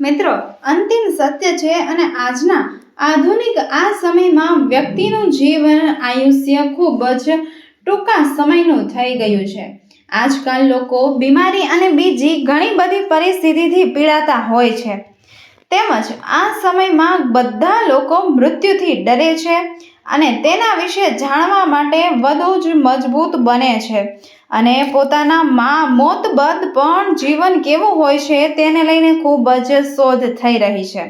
મિત્રો, અંતિમ સત્ય છે અને આજના આધુનિક આ સમયમાં વ્યક્તિનું જીવન, આયુષ્ય ખૂબ જ ટૂંકા સમયનું થઈ ગયું છે. આજકાલ લોકો બીમારી અને બીજી ઘણી બધી પરિસ્થિતિથી પીડાતા હોય છે. તેમજ આ સમયમાં બધા લોકો મૃત્યુથી ડરે છે અને તેના વિશે જાણવા માટે વધુ જ મજબૂત બને છે. અને પોતાના મા મોત બાદ પણ જીવન કેવું હોય છે તેને લઈને ખૂબ જ શોધ થઈ રહી છે.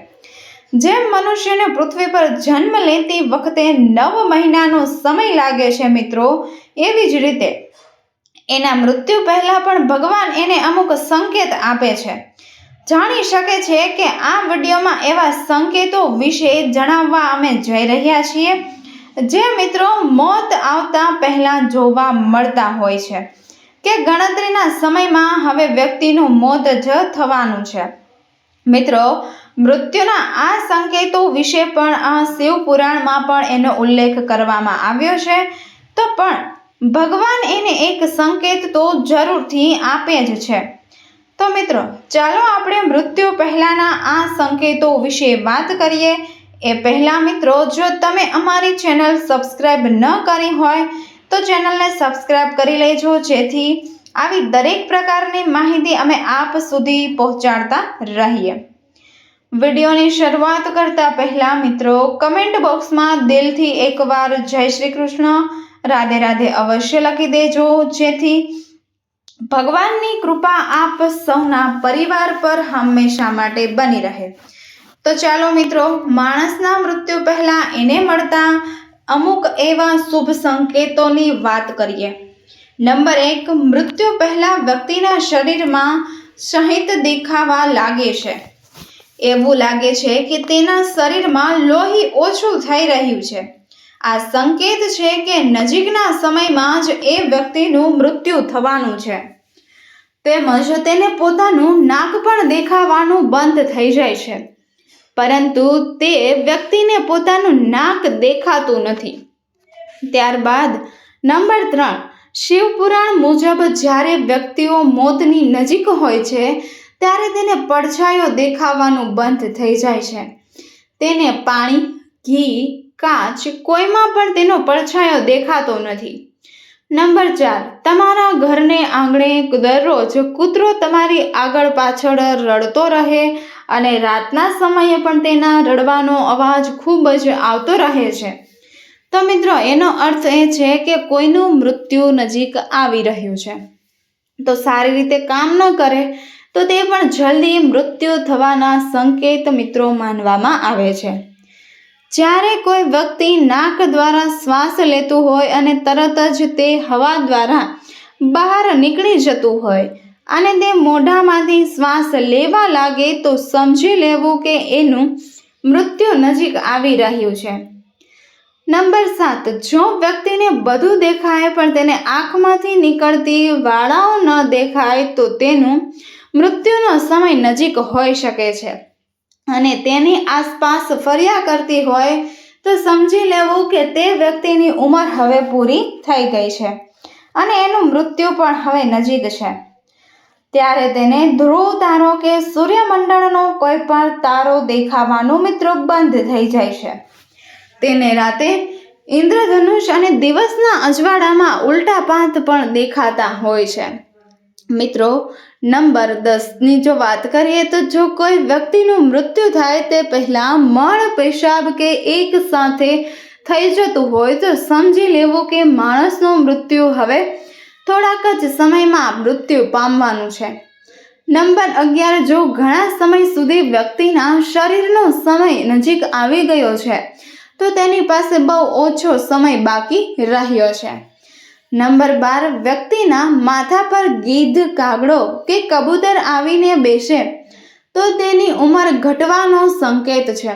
જેમ મનુષ્યને પૃથ્વી પર જન્મ લેતી વખતે નવ મહિનાનો સમય લાગે છે મિત્રો, એવી જ રીતે એના મૃત્યુ પહેલાં પણ ભગવાન એને અમુક સંકેત આપે છે. જાણી શકે છે કે આ વિડીયોમાં એવા સંકેતો વિશે જણાવવા અમે જઈ રહ્યા છીએ. જે મિત્રો મોત આવતા પહેલાં જોવા મળતા હોય છે. કે ગણતરીના સમયમાં હવે વ્યક્તિનું મોત જ થવાનું છે. મિત્રો, મૃત્યુના આ સંકેતો વિશે પણ આ શિવ પુરાણમાં પણ એનો ઉલ્લેખ કરવામાં આવ્યો છે. તો પણ, ભગવાન એને એક સંકેત તો જરૂરથી આપે જ છે. તો મિત્રો, ચાલો આપણે મૃત્યુ પહેલાંના આ સંકેતો વિશે વાત કરીએ. એ પહેલાં મિત્રો, જો તમે અમારી ચેનલ સબસ્ક્રાઈબ ન કરી હોય, તો ચેનલને સબસ્ક્રાઈબ કરી લેજો. જેથી આવી દરેક પ્રકારની માહિતી અમે આપ સુધી પહોંચાડતા રહીએ. વિડીયોની શરૂઆત કરતા પહેલા મિત્રો, કમેન્ટ બોક્સમાં દિલથી એકવાર જય શ્રી કૃષ્ણ, રાધે રાધે અવશ્ય લખી દેજો. જેથી ભગવાનની કૃપા આપ સૌના પરિવાર પર હંમેશા માટે બની રહે. તો ચાલો મિત્રો, માણસના મૃત્યુ પહેલાં એને મળતા અમુક એવા શુભ સંકેતોની વાત કરીએ. નંબર એક, મૃત્યુ પહેલાં વ્યક્તિના શરીરમાં સહિત દેખાવા લાગે છે. એવું લાગે છે કે તેના શરીરમાં લોહી ઓછું થઈ રહ્યું છે. આ સંકેત છે કે નજીકના સમયમાં જ એ વ્યક્તિનું મૃત્યુ થવાનું છે. તેમજ તેને પોતાનું નાક પણ દેખાવાનું બંધ થઈ જાય છે. પરંતુ તે વ્યક્તિને પોતાનું નાક દેખાતું નથી. ત્યારબાદ નંબર ત્રણ, શિવપુરાણ મુજબ જ્યારે વ્યક્તિઓ મોતની નજીક હોય છે, ત્યારે તેને પડછાયો દેખાવાનું બંધ થઈ જાય છે. તેને પાણી, ઘી, કાચ કોઈમાં પણ તેનો પડછાયો દેખાતો નથી. નંબર ચાર, તમારા ઘરને આંગણે દરરોજ કૂતરો તમારી આગળ પાછળ રડતો રહે અને રાતના સમયે પણ તેના રડવાનો અવાજ ખૂબ જ આવતો રહે છે. તો મિત્રો, એનો અર્થ એ છે કે કોઈનું મૃત્યુ નજીક આવી રહ્યું છે. તો સારી રીતે કામ ન કરે તો તે પણ જલ્દી મૃત્યુ થવાના સંકેત મિત્રો માનવામાં આવે છે. જ્યારે કોઈ વ્યક્તિ નાક દ્વારા શ્વાસ લેતું હોય અને તરત જ તે હવા દ્વારા બહાર નીકળી જતું હોય અને તે મોઢામાંથી શ્વાસ લેવા લાગે તો સમજી લેવું કે એનું મૃત્યુ નજીક આવી રહ્યું છે. નંબર સાત, જો વ્યક્તિને બધું દેખાય પણ તેને આંખમાંથી નીકળતી વાળાઓ ન દેખાય તો તેનું મૃત્યુનો સમય નજીક હોઈ શકે છે. અને તેની આસપાસ ફર્યા કરતી હોય તો સમજી લેવું કે તે વ્યક્તિની ઉંમર હવે પૂરી થઈ ગઈ છે અને એનું મૃત્યુ પણ હવે નજીક છે. ત્યારે તેને ધ્રુવ તારો કે સૂર્યમંડળનો કોઈ પણ તારો દેખાવાનું મિત્રો બંધ થઈ જાય છે. તેને રાતે ઇન્દ્રધનુષ અને દિવસના અજવાળામાં ઉલટા પાત પણ દેખાતા હોય છે. મિત્રો, નંબર દસની જો વાત કરીએ તો જો કોઈ વ્યક્તિનું મૃત્યુ થાય તે પહેલાં મળ પેશાબ કે એક સાથે થઈ જતું હોય તો સમજી લેવું કે માણસનું મૃત્યુ હવે થોડાક જ સમયમાં મૃત્યુ પામવાનું છે. નંબર અગિયાર, જો ઘણા સમય સુધી વ્યક્તિના શરીરનો સમય નજીક આવી ગયો છે, તો તેની પાસે બહુ ઓછો સમય બાકી રહ્યો છે. નંબર બાર, વ્યક્તિના માથા પર ગીધ, કાગડો કે કબૂતર આવીને બેસે તો તેની ઉંમર ઘટવાનો સંકેત છે.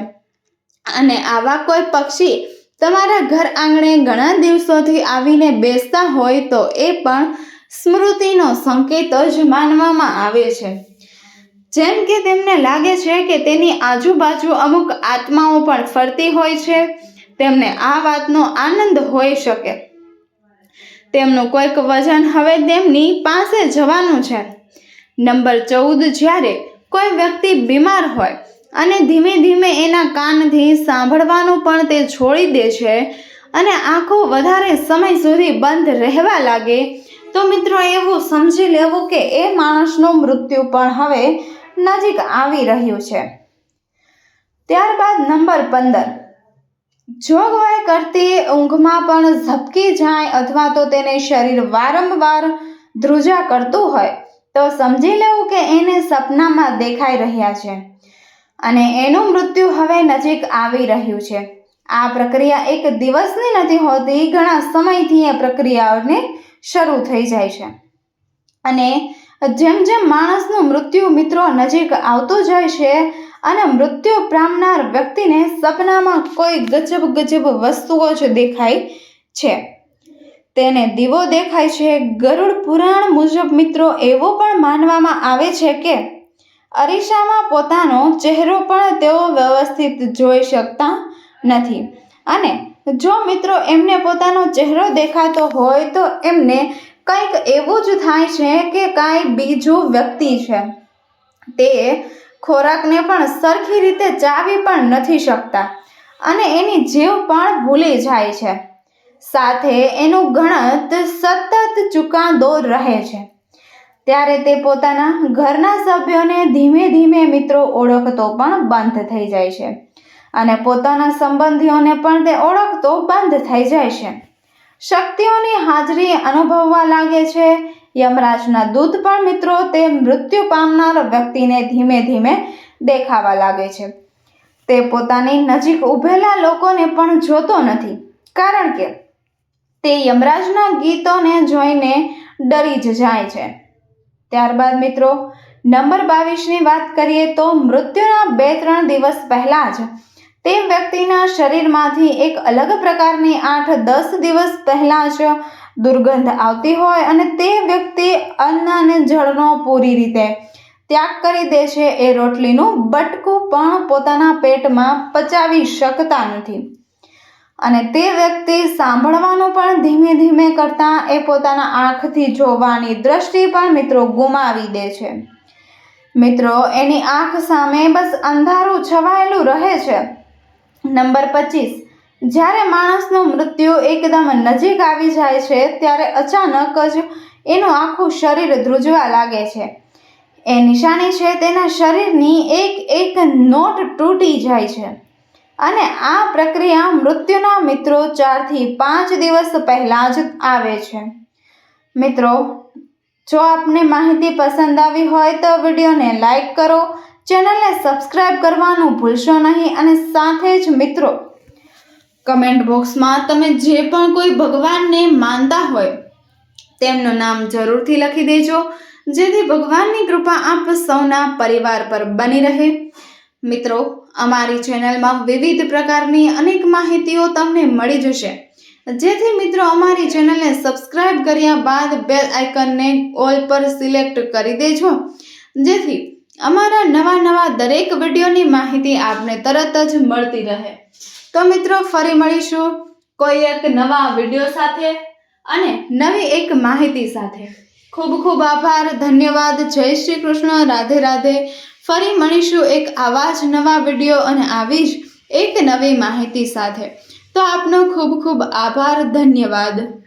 અને આવા કોઈ પક્ષી તમારા ઘર આંગણે ઘણા દિવસોથી આવીને બેસતા હોય તો એ પણ સ્મૃતિનો સંકેત જ માનવામાં આવે છે. જેમ કે તેમને લાગે છે કે તેની આજુબાજુ અમુક આત્માઓ પણ ફરતી હોય છે. તેમને આ વાતનો આનંદ હોઈ શકે. તેમનું કોઈક વજન હવે તેમની પાસે જવાનું છે. નંબર ચૌદ, જ્યારે કોઈ વ્યક્તિ બીમાર હોય અને ધીમે ધીમે એના કાનથી સાંભળવાનું પણ તે છોડી દે છે અને આંખો વધારે સમય સુધી બંધ રહેવા લાગે, તો મિત્રો એવું સમજી લેવું કે એ માણસનું મૃત્યુ પણ હવે નજીક આવી રહ્યું છે. ત્યારબાદ નંબર પંદર જોગવાઈ કરતી ઊંઘમાં પણ ઝબકી જાય અથવા તો તેને શરીર વારંવાર ધ્રુજા કરતું હોય, તો સમજી લેવું કે એને સપનામાં દેખાઈ રહ્યા છે. અને એનું મૃત્યુ હવે નજીક આવી રહ્યું છે. આ પ્રક્રિયા એક દિવસની નથી હોતી, ઘણા સમયથી એ પ્રક્રિયાઓને શરૂ થઈ જાય છે. અને જેમ જેમ માણસનું મૃત્યુ મિત્રો નજીક આવતું જાય છે અને મૃત્યુ પામનાર વ્યક્તિને સપનામાં કોઈ ગજબ ગજબ વસ્તુઓ જ દેખાય છે. તેને દીવો દેખાય છે. ગરુડ પુરાણ મુજબ મિત્રો એવું પણ માનવામાં આવે છે કે અરીસામાં પોતાનો ચહેરો પણ તેઓ વ્યવસ્થિત જોઈ શકતા નથી. અને જો મિત્રો એમને પોતાનો ચહેરો દેખાતો હોય તો એમને કંઈક એવું જ થાય છે કે કાંઈ બીજું વ્યક્તિ છે. તે ખોરાકને પણ સરખી રીતે ચાવી પણ નથી શકતા અને એની જીવ પણ ભૂલી જાય છે. સાથે એનું ગણત સતત ચુકાદો રહે છે. ત્યારે તે પોતાના ઘરના સભ્યોને ધીમે ધીમે મિત્રો ઓળખતો પણ બંધ થઈ જાય છે અને પોતાના સંબંધીઓને પણ તે ઓળખતો બંધ થઈ જાય છે. શક્તિઓની હાજરી અનુભવવા લાગે છે યમરાજના દૂધ પણ મિત્રો તે મૃત્યુ પામનાર વ્યક્તિને ધીમે ધીમે દેખાવા લાગે છે. તે પોતાની નજીક ઊભેલા લોકોને પણ જોતો નથી. કારણ કે તે યમરાજના ગીતોને જોઈને ડરી જ જાય છે. ત્યારબાદ મિત્રો, નંબર બાવીસની વાત કરીએ તો મૃત્યુના બે ત્રણ દિવસ પહેલાં જ તે વ્યક્તિના શરીરમાંથી એક અલગ પ્રકારની આઠ દસ દિવસ પહેલાં જ દુર્ગંધ આવતી હોય અને તે વ્યક્તિ અન્ન અને જળનો પૂરી રીતે ત્યાગ કરી દે છે એ રોટલીનું બટકું પણ પોતાના પેટમાં પચાવી શકતા નથી. અને તે વ્યક્તિ સાંભળવાનું પણ ધીમે ધીમે કરતાં એ પોતાના આંખથી જોવાની દ્રષ્ટિ પણ મિત્રો ગુમાવી દે છે. મિત્રો, એની આંખ સામે બસ અંધારું છવાયેલું રહે છે. નંબર પચીસ. જ્યારે માણસનું મૃત્યુ એકદમ નજીક આવી જાય છે, ત્યારે અચાનક જ એનું આખું શરીર ધ્રુજવા લાગે છે. એ નિશાની છે, તેના શરીરની એક એક નોટ તૂટી જાય છે. અને આ પ્રક્રિયા મૃત્યુના મિત્રો ચારથી પાંચ દિવસ પહેલાં જ આવે છે. મિત્રો, જો આપને માહિતી પસંદ આવી હોય તો વિડીયોને લાઈક કરો, ચેનલને સબસ્ક્રાઈબ કરવાનું ભૂલશો નહીં અને સાથે જ મિત્રો કમેન્ટ બોક્સમાં તમે જે પણ કોઈ ભગવાનને માનતા હોય, તેમનું નામ જરૂરથી લખી દેજો. જેથી ભગવાનની કૃપા આપ સૌના પરિવાર પર બની રહે. મિત્રો, અમારી ચેનલમાં વિવિધ પ્રકારની અનેક માહિતીઓ તમને મળી જશે. જેથી મિત્રો, અમારી ચેનલને સબસ્ક્રાઇબ કર્યા બાદ બેલ આઇકનને ઓલ પર સિલેક્ટ કરી દેજો. જેથી અમારા નવા નવા દરેક વિડીયોની માહિતી આપને તરત જ મળતી રહે. તો મિત્રો, ફરી મળીશું કોઈ એક નવા વીડિયો સાથે અને નવી એક માહિતી સાથે. ખૂબ ખૂબ આભાર, ધન્યવાદ. જય શ્રી કૃષ્ણ. રાધે રાધે. ફરી મળીશું એક આવા જ નવા વીડિયો અને આવી જ એક નવી માહિતી સાથે. તો આપનો ખૂબ ખૂબ આભાર, ધન્યવાદ.